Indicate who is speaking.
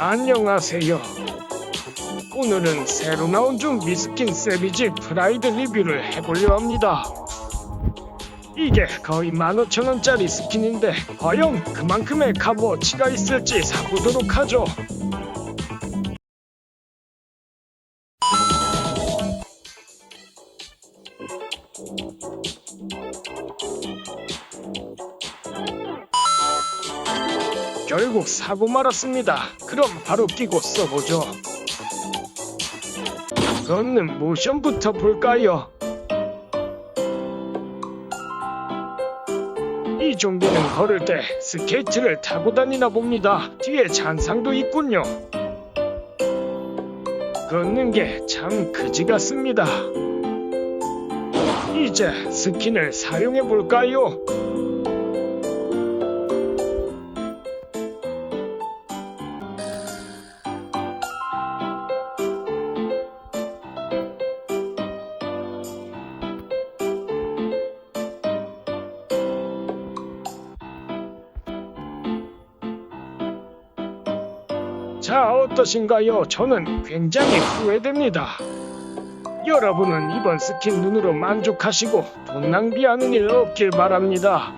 Speaker 1: 안녕하세요. 오늘은 새로 나온 좀비 스킨 세비지 프라이드 리뷰를 해보려 합니다. 이게 거의 15,000원짜리 스킨인데 과연 그만큼의 값어치가 있을지 사보도록 하죠. 결국 사고 말았습니다. 그럼 바로 끼고 써보죠. 걷는 모션부터 볼까요? 이 좀비는 걸을 때 스케이트를 타고 다니나 봅니다. 뒤에 잔상도 있군요. 걷는 게 참 그지 같습니다. 이제 스킨을 사용해 볼까요? 자, 어떠신가요? 저는 굉장히 후회됩니다. 여러분은 이번 스킨 눈으로 만족하시고 돈 낭비하는 일 없길 바랍니다.